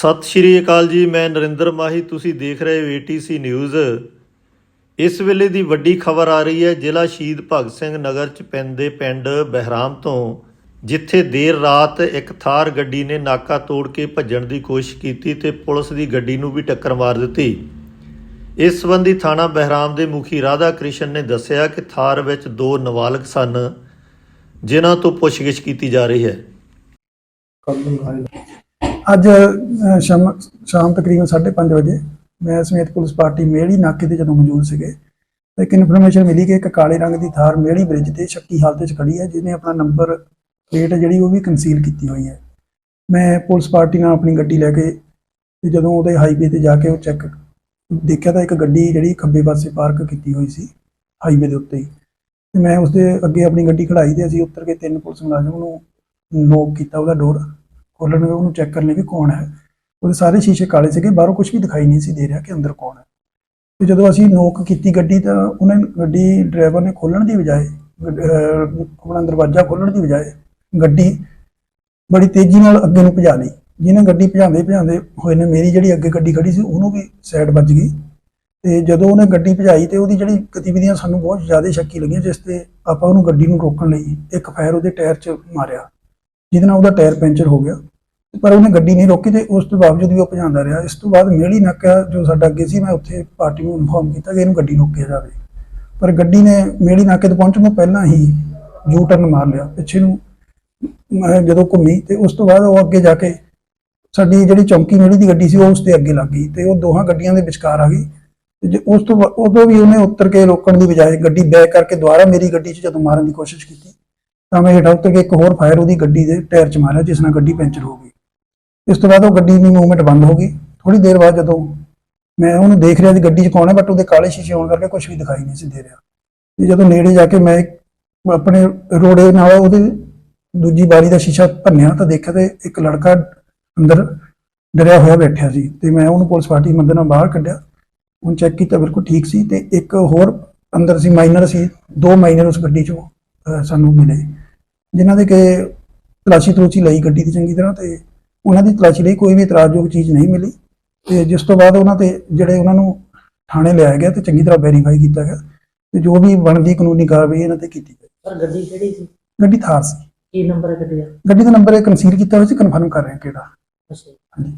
ਸਤਿ ਸ਼੍ਰੀ ਅਕਾਲ ਜੀ, ਮੈਂ ਨਰਿੰਦਰ ਮਾਹੀ, ਤੁਸੀਂ ਦੇਖ ਰਹੇ ਹੋ ਏਟੀਸੀ ਨਿਊਜ਼ ਇਸ ਵੇਲੇ ਦੀ ਵੱਡੀ ਖਬਰ ਆ ਰਹੀ ਹੈ, ਜ਼ਿਲ੍ਹਾ ਸ਼ਹੀਦ ਭਗਤ ਸਿੰਘ ਨਗਰ ਚ ਪੈਂਦੇ ਪਿੰਡ ਬਹਿਰਾਮ ਤੋਂ, ਜਿੱਥੇ ਦੇਰ ਰਾਤ ਇੱਕ ਥਾਰ ਗੱਡੀ ਨੇ ਨਾਕਾ ਤੋੜ ਕੇ ਭੱਜਣ ਦੀ ਕੋਸ਼ਿਸ਼ ਕੀਤੀ ਤੇ ਪੁਲਿਸ ਦੀ ਗੱਡੀ ਨੂੰ ਵੀ ਟੱਕਰ ਮਾਰ ਦਿੱਤੀ। ਇਸ ਸੰਬੰਧੀ ਥਾਣਾ ਬਹਿਰਾਮ ਦੇ ਮੁਖੀ ਰਾਧਾ ਕ੍ਰਿਸ਼ਨ ਨੇ ਦੱਸਿਆ ਕਿ ਥਾਰ ਵਿੱਚ ਦੋ ਨਾਬਾਲਗ ਸਨ, ਜਿਨ੍ਹਾਂ ਤੋਂ ਪੁੱਛਗਿੱਛ ਕੀਤੀ ਜਾ ਰਹੀ ਹੈ। ਅੱਜ ਸ਼ਾਮ ਸ਼ਾਮ ਤਕਰੀਬਨ 5:30 ਵਜੇ ਮੈਂ ਸਮੇਤ ਪੁਲਿਸ ਪਾਰਟੀ ਮੇੜੀ ਨਾਕੇ ਤੇ ਜਦੋਂ ਮੌਜੂਦ ਸੀਗੇ, ਤਾਂ ਇੱਕ ਇਨਫੋਰਮੇਸ਼ਨ ਮਿਲੀ ਕਿ ਇੱਕ ਕਾਲੇ ਰੰਗ ਦੀ ਥਾਰ ਮੇੜੀ ਬ੍ਰਿਜ ਤੇ ਸ਼ੱਕੀ ਹਾਲਤ ਵਿੱਚ ਖੜੀ ਹੈ, ਜਿਹਨੇ ਆਪਣਾ ਨੰਬਰ ਪਲੇਟ ਜਿਹੜੀ ਉਹ ਵੀ ਕੰਸੀਲ ਕੀਤੀ ਹੋਈ ਹੈ। ਮੈਂ ਪੁਲਿਸ ਪਾਰਟੀ ਨਾਲ ਆਪਣੀ ਗੱਡੀ ਲੈ ਕੇ ਤੇ ਜਦੋਂ ਉਹਦੇ ਹਾਈਵੇ ਤੇ ਜਾ ਕੇ ਉਹ ਚੈੱਕ ਦੇਖਿਆ ਤਾਂ ਇੱਕ ਗੱਡੀ ਜਿਹੜੀ ਖੱਬੇ ਪਾਸੇ ਪਾਰਕ ਕੀਤੀ ਹੋਈ ਸੀ ਹਾਈਵੇ ਦੇ ਉੱਤੇ ਹੀ। ਤੇ ਮੈਂ ਉਸਦੇ ਅੱਗੇ ਆਪਣੀ ਗੱਡੀ ਖੜਾਈ ਤੇ ਅਸੀਂ ਉੱਤਰ ਕੇ ਤਿੰਨ ਪੁਲਿਸ ਮੁਲਾਜ਼ਮ ਨੂੰ ਨੋਕ ਕੀਤਾ, ਉਹਦਾ ਡੋਰ ਖੋਲ੍ਹਣ ਉਹਨੂੰ ਚੈੱਕ ਕਰਨ ਲਈ ਵੀ ਕੌਣ ਹੈ। ਉਹਦੇ ਸਾਰੇ ਸ਼ੀਸ਼ੇ ਕਾਲੇ ਸੀਗੇ, ਬਾਹਰੋਂ ਕੁਝ ਵੀ ਦਿਖਾਈ ਨਹੀਂ ਸੀ ਦੇ ਰਿਹਾ ਕਿ ਅੰਦਰ ਕੌਣ ਹੈ। ਤੇ ਜਦੋਂ ਅਸੀਂ ਨੋਕ ਕੀਤੀ ਗੱਡੀ, ਤਾਂ ਉਹਨੇ ਗੱਡੀ ਡਰਾਈਵਰ ਨੇ ਖੋਲਣ ਦੀ ਬਜਾਏ ਗੱਡ- ਆਪਣਾ ਦਰਵਾਜ਼ਾ ਖੋਲਣ ਦੀ ਬਜਾਏ ਗੱਡੀ ਬੜੀ ਤੇਜ਼ੀ ਨਾਲ ਅੱਗੇ ਨੂੰ ਭਜਾ ਲਈ। ਜਿਹਨੇ ਗੱਡੀ ਭਜਾਉਂਦੇ ਭਜਾਉਂਦੇ ਹੋਏ ਨੇ, ਮੇਰੀ ਜਿਹੜੀ ਅੱਗੇ ਗੱਡੀ ਖੜੀ ਸੀ, ਉਹਨੂੰ ਵੀ ਸਾਈਡ ਵੱਜ ਗਈ। ਤੇ ਜਦੋਂ ਉਹਨੇ ਗੱਡੀ ਭਜਾਈ, ਤੇ ਉਹਦੀ ਜਿਹੜੀ ਗਤੀਵਿਧੀਆਂ ਸਾਨੂੰ ਬਹੁਤ ਜ਼ਿਆਦਾ ਸ਼ੱਕੀ ਲੱਗੀਆਂ, ਜਿਸ ਤੇ ਆਪਾਂ ਉਹਨੂੰ ਗੱਡੀ ਨੂੰ ਰੋਕਣ ਲਈ ਇੱਕ ਫਾਇਰ ਉਹਦੇ ਟਾਇਰ 'ਚ ਮਾਰਿਆ, ਜਿਹਦੇ ਨਾਲ ਉਹਦਾ ਟਾਇਰ ਪੈਂਚਰ ਹੋ ਗਿਆ। ਪਰ ਉਹਨੇ ਗੱਡੀ ਨਹੀਂ ਰੋਕੀ ਤੇ ਉਸ ਤੋਂ ਬਾਵਜੂਦ ਵੀ ਉਹ ਭਜਾਉਂਦਾ ਰਿਹਾ। ਇਸ ਤੋਂ ਬਾਅਦ ਮੇਲੀ ਨਾਕਾ ਜੋ ਸਾਡਾ ਅੱਗੇ ਸੀ, ਮੈਂ ਉੱਥੇ ਪਾਰਟੀ ਨੂੰ ਇਨਫੋਰਮ ਕੀਤਾ ਕਿ ਇਹਨੂੰ ਗੱਡੀ ਰੋਕਿਆ ਜਾਵੇ। ਪਰ ਗੱਡੀ ਨੇ ਮੇਲੀ ਨਾਕੇ ਤੋਂ ਪਹੁੰਚਣ ਤੋਂ ਪਹਿਲਾਂ ਹੀ ਯੂ ਟਰਨ ਮਾਰ ਲਿਆ। ਪਿੱਛੇ ਨੂੰ ਮੈਂ ਜਦੋਂ ਘੁੰਮੀ ਤੇ ਉਸ ਤੋਂ ਬਾਅਦ ਉਹ ਅੱਗੇ ਜਾ ਕੇ ਸਾਡੀ ਜਿਹੜੀ ਚੌਂਕੀ ਮੇਲੀ ਦੀ ਗੱਡੀ ਸੀ, ਉਹ ਉਸ ਤੇ ਅੱਗੇ ਲੱਗ ਗਈ ਤੇ ਉਹ ਦੋਹਾਂ ਗੱਡੀਆਂ ਦੇ ਵਿਚਕਾਰ ਆ ਗਈ। ਤੇ ਜੇ ਉਸ ਤੋਂ ਬਾ- ਉਦੋਂ ਵੀ ਉਹਨੇ ਉੱਤਰ ਕੇ ਰੋਕਣ ਦੀ ਬਜਾਏ ਗੱਡੀ ਬੈਕ ਕਰਕੇ ਦੁਬਾਰਾ ਮੇਰੀ ਗੱਡੀ 'ਚ ਜਦੋਂ ਮਾਰਨ ਦੀ ਕੋਸ਼ਿਸ਼ ਕੀਤੀ, ਤਾਂ ਮੈਂ ਹੇਠਾਂ ਉੱਤਰ ਕੇ ਇੱਕ ਹੋਰ ਫਾਇਰ ਉਹਦੀ ਗੱਡੀ ਦੇ ਟਾਇਰ 'ਚ ਮਾਰਿਆ, ਜਿਸ ਨਾਲ ਗੱਡੀ ਪੈਂਚਰ ਹੋ ਗਈ। ਇਸ ਤੋਂ ਬਾਅਦ ਉਹ ਗੱਡੀ ਦੀ ਮੂਵਮੈਂਟ ਬੰਦ ਹੋ ਗਈ। ਥੋੜੀ ਦੇਰ ਬਾਅਦ ਜਦੋਂ ਮੈਂ ਉਹਨੂੰ ਦੇਖ ਰਿਹਾ ਸੀ ਗੱਡੀ 'ਚ ਕੌਣ ਹੈ ਬਟ ਉਹਦੇ ਕਾਲੇ ਸ਼ੀਸ਼ੇ ਹੋਣ ਕਰਕੇ ਕੁਝ ਵੀ ਦਿਖਾਈ ਨਹੀਂ ਸੀ ਦੇ ਰਿਹਾ। ਤੇ ਜਦੋਂ ਨੇੜੇ ਜਾ ਕੇ ਮੈਂ ਆਪਣੇ ਰੋੜੇ ਨਾਲ ਉਹਦੇ ਦੂਜੀ ਬਾਰੀ ਦਾ ਸ਼ੀਸ਼ਾ ਭੰਨਿਆ ਤਾਂ ਦੇਖਿਆ ਤੇ ਇੱਕ ਲੜਕਾ ਅੰਦਰ ਡਰਿਆ ਹੋਇਆ ਬੈਠਿਆ ਸੀ ਤੇ ਮੈਂ ਉਹਨੂੰ ਪੁਲਿਸ ਪਾਰਟੀ ਮੰਦਰ ਨਾਲ ਬਾਹਰ ਕੱਢਿਆ। ਉਹਨੂੰ ਚੈੱਕ ਕੀਤਾ, ਬਿਲਕੁਲ ਠੀਕ ਸੀ ਤੇ ਇੱਕ ਹੋਰ ਅੰਦਰ ਸੀ ਮਾਈਨਰ ਸੀ, ਦੋ ਮਾਈਨਰ ਉਸ ਗੱਡੀ 'ਚੋਂ ਸਾਨੂੰ ਮਿਲੇ। ਜਿਨ੍ਹਾਂ ਦੇ ਕਿ ਤਲਾਸ਼ੀ ਤਲੂਸ਼ੀ ਲਈ ਗੱਡੀ ਦੀ ਚੰਗੀ ਤਰ੍ਹਾਂ ਤੇ ਉਹਨਾਂ ਦੀ ਤਲਾਸ਼ੀ ਲਈ ਕੋਈ ਵੀ ਇਤਰਾਜ਼ਯੋਗ ਚੀਜ਼ ਨਹੀਂ ਮਿਲੀ ਤੇ ਜਿਸ ਤੋਂ ਬਾਅਦ ਉਹਨਾਂ ਤੇ ਜਿਹੜੇ ਉਹਨਾਂ ਨੂੰ ਥਾਣੇ ਲਿਆਇਆ ਗਿਆ ਤੇ ਚੰਗੀ ਤਰ੍ਹਾਂ ਵੈਰੀਫਾਈ ਕੀਤਾ ਗਿਆ ਤੇ ਜੋ ਵੀ ਬਣਦੀ ਕਾਨੂੰਨੀ ਕਾਰਵਾਈ ਇਹਨਾਂ ਤੇ ਕੀਤੀ ਗਈ। ਪਰ ਗੱਡੀ ਕਿਹੜੀ ਸੀ? ਗੱਡੀ ਥਾਰ ਸੀ। ਕੀ ਨੰਬਰ ਹੈ ਗੱਡੀ ਦਾ? ਗੱਡੀ ਦਾ ਨੰਬਰ ਇਹ ਕਨਸੀਲ ਕੀਤਾ ਹੋਇਆ ਸੀ ਕਨਫਰਮ ਕਰ ਰਹੇ ਹਾਂ ਕਿਹੜਾ। ਅੱਛਾ। ਹਾਂਜੀ।